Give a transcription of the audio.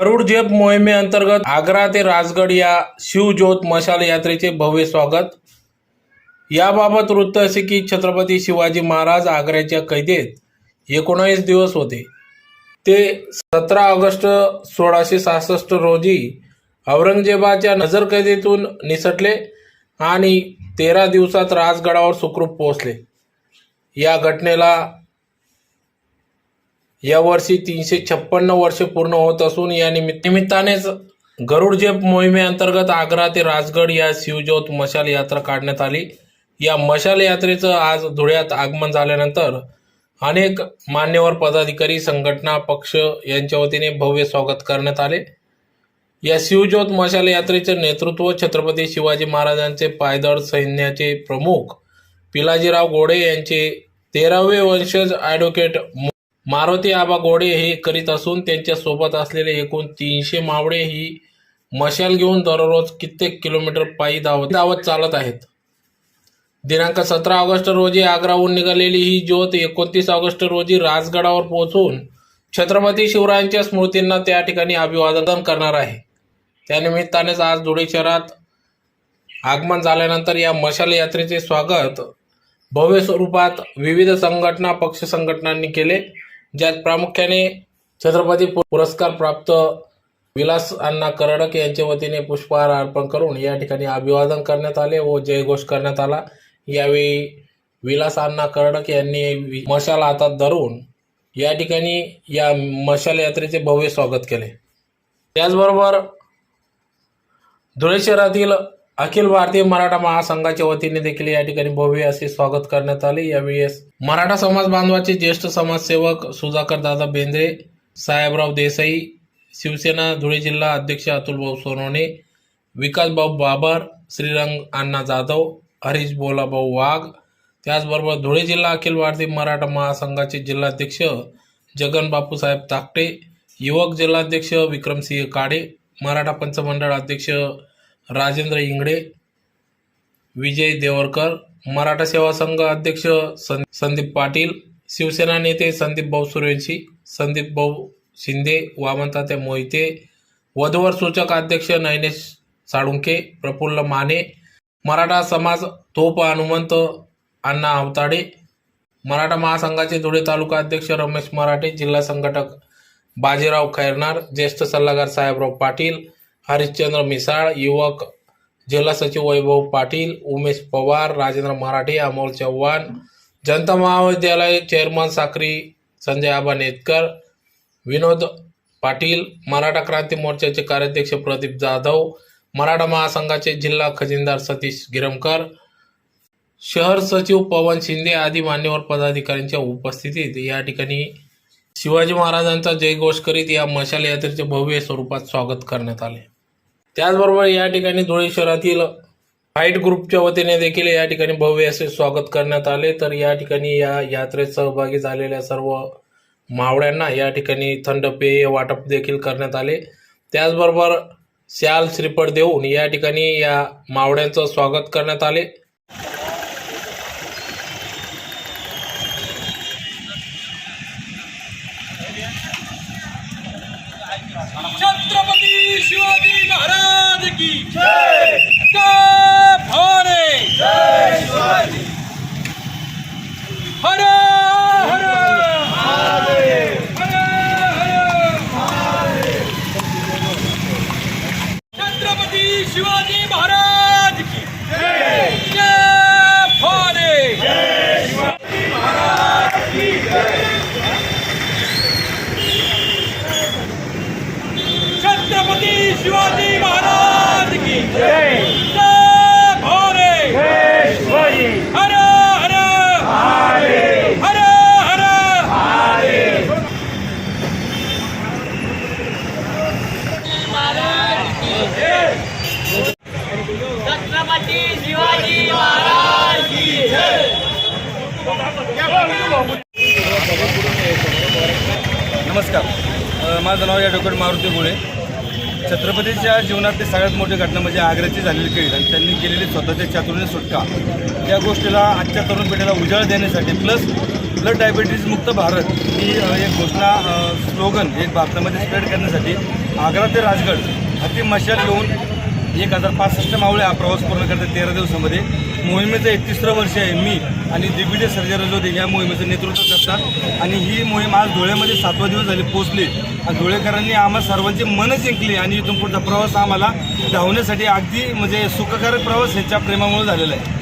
गरुड झेप मोहिमेअंतर्गत आग्रा ते राजगड या शिवज्योत मशाल यात्रेचे भव्य स्वागत. याबाबत वृत्त असे की छत्रपती शिवाजी महाराज आग्र्याच्या कैदेत एकोणावीस दिवस होते. ते सतरा ऑगस्ट सोळाशे सहासष्ट रोजी औरंगजेबाच्या नजरकैदेतून निसटले आणि तेरा दिवसात राजगडावर सुखरूप पोहोचले. या घटनेला यावर्षी तीनशे छप्पन्न वर्षे पूर्ण होत असून या निमित्त निमित्तानेच गरुड झेप मोहिमेअंतर्गत आग्रा ते राजगड या शिवज्योत मशाल यात्रा काढण्यात आली. या मशाल यात्रेचं आज धुळ्यात आगमन झाल्यानंतर अनेक मान्यवर पदाधिकारी संघटना पक्ष यांच्या वतीने भव्य स्वागत करण्यात आले. या शिवज्योत मशाल यात्रेचे नेतृत्व छत्रपती शिवाजी महाराजांचे पायदळ सैन्याचे प्रमुख पिलाजीराव गोडे यांचे तेरावे वंशज ॲडव्होकेट मारुती आबा गोडे हे करीत असून त्यांच्यासोबत असलेले एकूण तीनशे मावळे ही मशाल घेऊन दररोज कित्येक किलोमीटर पायी धावत धावत चालत आहेत. दिनांक सतरा ऑगस्ट रोजी आग्राहून निघालेली ही ज्योत एकोणतीस ऑगस्ट रोजी राजगडावर पोहोचून छत्रपती शिवरायांच्या स्मृतींना त्या ठिकाणी अभिवादन करणार आहे. त्यानिमित्तानेच आज धुळे शहरात आगमन झाल्यानंतर या मशाल यात्रेचे स्वागत भव्य स्वरूपात विविध संघटना पक्ष संघटनांनी केले. ज्यात प्रामुख्याने छत्रपती पुरस्कार प्राप्त विलास अण्णा करडक यांच्या वतीने पुष्पहार अर्पण करून या ठिकाणी अभिवादन करण्यात आले व जयघोष करण्यात आला. यावेळी विलास अण्णा करडक यांनी मशाल हातात धरून या ठिकाणी या मशाल यात्रेचे भव्य स्वागत केले. त्याचबरोबर धुळे शहरातील अखिल भारतीय मराठा महासंघाच्या वतीने देखील या ठिकाणी भव्य असे स्वागत करण्यात आले. यावेळी मराठा समाज बांधवाचे ज्येष्ठ समाजसेवक सुधाकर दादा बेंद्रे साहेबराव देसाई शिवसेना धुळे जिल्हा अध्यक्ष अतुलभाऊ सोनवणे विकासभाऊ बाबर श्रीरंग अण्णा जाधव हरीश बोलाभाऊ वाघ त्याचबरोबर धुळे जिल्हा अखिल भारतीय मराठा महासंघाचे जिल्हाध्यक्ष जगन बापूसाहेब ताकटे युवक जिल्हाध्यक्ष विक्रमसिंह काडे मराठा पंचमंडळ अध्यक्ष राजेंद्र इंगडे विजय देवरकर मराठा सेवा संघ अध्यक्ष सं- संदीप पाटील शिवसेना नेते संदीप भाऊ सूर्यवंशी संदीप भाऊ शिंदे वामनतात्या मोहिते वधवर सूचक अध्यक्ष नयनेश साळुंके प्रफुल्ल माने मराठा समाज तोप हनुमंत अण्णा अवताडे मराठा महासंघाचे धुळे तालुका अध्यक्ष रमेश मराठे जिल्हा संघटक बाजीराव खैरनार ज्येष्ठ सल्लागार साहेबराव पाटील हरिश्चंद्र मिसाळ युवक जिल्हा सचिव वैभव पाटील उमेश पवार राजेंद्र मराठे अमोल चव्हाण जनता महाविद्यालय चेअरमन साक्री संजय आबा नेतकर विनोद पाटील मराठा क्रांती मोर्चाचे कार्याध्यक्ष प्रदीप जाधव मराठा महासंघाचे जिल्हा खजिनदार सतीश गिरमकर शहर सचिव पवन शिंदे आदी मान्यवर पदाधिकाऱ्यांच्या उपस्थितीत या ठिकाणी शिवाजी महाराजांचा जयघोष करीत या मशाल यात्रेचे भव्य स्वरूपात स्वागत करण्यात आले. त्याचबरोबर या ठिकाणी धुळे शहरातील फाईट ग्रुपच्या वतीने देखील या ठिकाणी भव्य असे स्वागत करण्यात आले. तर या ठिकाणी या यात्रेत सहभागी झालेल्या सर्व मावळ्यांना या ठिकाणी थंड पेय वाटप देखील करण्यात आले. त्याचबरोबर श्याल श्रीफळ देऊन या ठिकाणी या मावळ्यांचं स्वागत करण्यात आले. छत्रपती शिवाजी महाराज की जय। जय शिवाजी। हर हर। हर हर। छत्रपती शिवाजी महाराज की जय जय भवानी छत्रपती शिवाजी महाराज की जय। जय। भवानी हर हर। हर हर। छत्रपती शिवाजी महाराज की जय। नमस्कार. माझं नाव या डॉक्टर मारुती गोळे. छत्रपतीच्या जीवनातली सगळ्यात मोठी घटना म्हणजे आग्र्याची झालेली खेळ. आणि त्यांनी केलेली स्वतःच्या चातुर्य सुटका. या गोष्टीला आजच्या तरुण पिढीला उजाळ देण्यासाठी प्लस ब्लड डायबिटीज मुक्त भारत ही एक घोषणा स्लोगन एक भारतामध्ये स्प्रेड करण्यासाठी आग्रा ते राजगड हाती मशाल घेऊन एक हजार पासष्ट मावळे हा प्रवास पूर्ण करतात तेरा दिवसामध्ये. मोहिमेचं एकतीसरं वर्ष आहे मी आणि दिग्विजय सरजारजोदे या मोहिमेचं नेतृत्व करतात. आणि ही मोहीम आज धुळ्यामध्ये सातवा दिवस झाले पोचली आणि धुळेकरांनी आम्हा सर्वांचे मन जिंकले आणि इथून पुढचा प्रवास आम्हाला धावण्यासाठी अगदी म्हणजे सुखकारक प्रवास ह्याच्या प्रेमामुळे झालेला आहे.